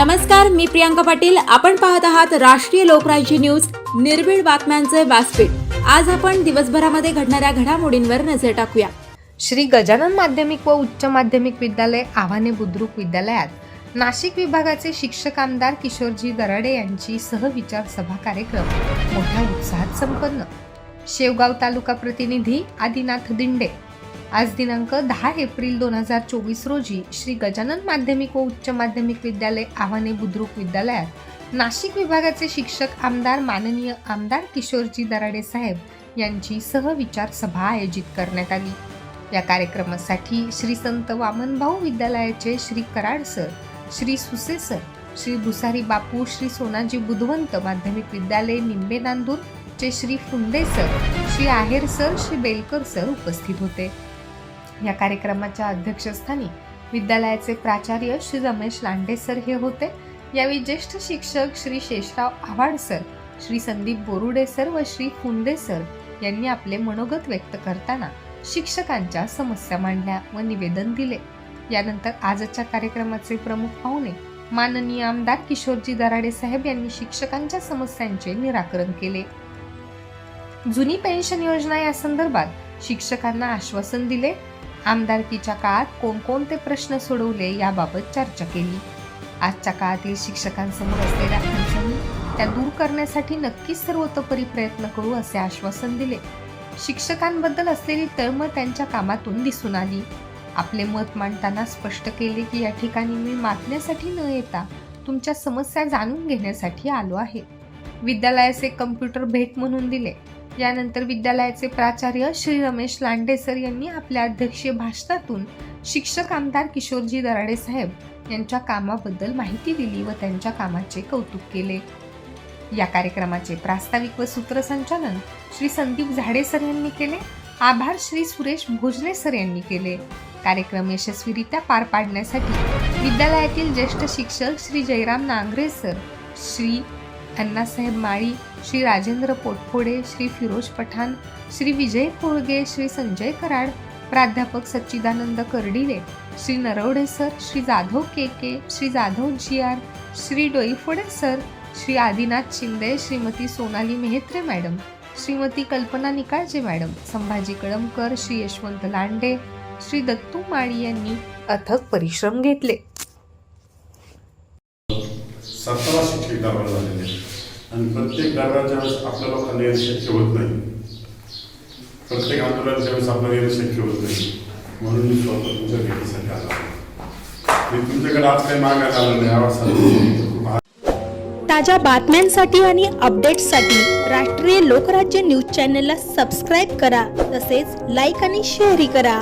नमस्कार मी प्रियांका पाटील. आपण पाहत आहात राष्ट्रीय लोकराज्य न्यूज निर्भीड बातम्यांचे व्यासपीठ. आज आपण दिवसभरामध्ये घडणाऱ्या घडामोडींवर नजर टाकूया. श्री गजानन माध्यमिक व उच्च माध्यमिक विद्यालय आव्हाने बुद्रुक विद्यालयात नाशिक विभागाचे शिक्षक आमदार किशोरजी दराडे यांची सहविचार सभा कार्यक्रम. मोठ्या उत्साहात संपन्न. शेवगाव तालुका प्रतिनिधी आदिनाथ दिंडे आज दिनांक दहा एप्रिल दोन हजार चोवीस रोजी श्री गजानन माध्यमिक व उच्च माध्यमिक विद्यालय आव्हाने बुद्रुक विद्यालयात नाशिक विभागाचे शिक्षक आमदार माननीय आमदार किशोरजी दराडे साहेब यांची सहविचार सभा आयोजित करण्यात आली. या कार्यक्रमासाठी श्री संत वामनभाऊ विद्यालयाचे श्री कराड सर श्री सुसे सर श्री भुसारी बापू श्री सोनाजी बुधवंत माध्यमिक विद्यालय निंबे नांदूर चे Shri Phunde sir Shri Aher sir Shri Belkar sir उपस्थित होते. या कार्यक्रमाच्या अध्यक्षस्थानी विद्यालयाचे प्राचार्य श्री रमेश लांडे सर हे होते. यावेळी ज्येष्ठ शिक्षक श्री शेषराव आव्हाड सर श्री संदीप बोरुडे सर व श्री फुंदे सर यांनी आपले मनोगत व्यक्त करताना शिक्षकांच्या समस्या मांडल्या व निवेदन दिले. यानंतर आजच्या कार्यक्रमाचे प्रमुख पाहुणे माननीय आमदार किशोरजी दराडे साहेब यांनी शिक्षकांच्या समस्यांचे निराकरण केले. जुनी पेन्शन योजना या संदर्भात शिक्षकांना आश्वासन दिले आमदारकीच्या काळात कोणकोणते प्रश्न सोडवले याबाबत चर्चा केली. आजच्या काळातील शिक्षकांसमोर असलेल्या अडचणी त्या दूर करण्यासाठी नक्कीच सर्वतोपरी प्रयत्न करू असे आश्वासन दिले. शिक्षकांबद्दल असलेली तळमळ त्यांच्या कामातून दिसून आली. आपले मत मांडताना स्पष्ट केले की या ठिकाणी मी मातण्यासाठी न येता तुमच्या समस्या जाणून घेण्यासाठी आलो आहे. विद्यालयाचे कम्प्युटर भेट म्हणून दिले. यानंतर विद्यालयाचे प्राचार्य श्री रमेश लांडे सर यांनी आपल्या अध्यक्षीय भाषणातून शिक्षक आमदार किशोरजी दराडे साहेब यांच्या कामाबद्दल माहिती दिली व त्यांच्या कामाचे कौतुक केले. या कार्यक्रमाचे प्रास्ताविक व सूत्रसंचालन श्री संदीप झाडे सर यांनी केले. आभार श्री सुरेश भोजने सर यांनी केले. कार्यक्रम यशस्वीरित्या पार पाडण्यासाठी विद्यालयातील ज्येष्ठ शिक्षक श्री जयराम नांगरे सर श्री अण्णासाहेब माळी श्री राजेंद्र पोटफोडे श्री फिरोज पठाण श्री विजय कोळगे श्री संजय कराड प्राध्यापक Sachchidanand Kardile Shri Narwade sir Shri Jadhav K K Shri Jadhav G R Shri Doiphode sir Shri Adinath Shinde Shrimati Sonali Mehetre madam Shrimati Kalpana Nikalje madam Sambhaji Kalamkar Shri Yashwant Lande Shri Dattu Mali यांनी अथक परिश्रम घेतले. सतरा शिक्षक झालेले. आणि प्रत्येक दरबारच्या वेळेस आपल्या लोकांना येणं शक्य होत नाही प्रत्येक आंदोलनाच्या वेळेस आपल्याला येणं शक्य होत नाही म्हणून मी स्वतः तुमच्या भेटीसाठी आला मी तुमच्याकडे आज काही मागायला आलो नाही आवाज ताज्या बातम्यांसाठी आणि अपडेट्ससाठी राष्ट्रीय लोकराज्य न्यूज चॅनलला सबस्क्राईब करा तसेच लाईक आणि शेअरही करा.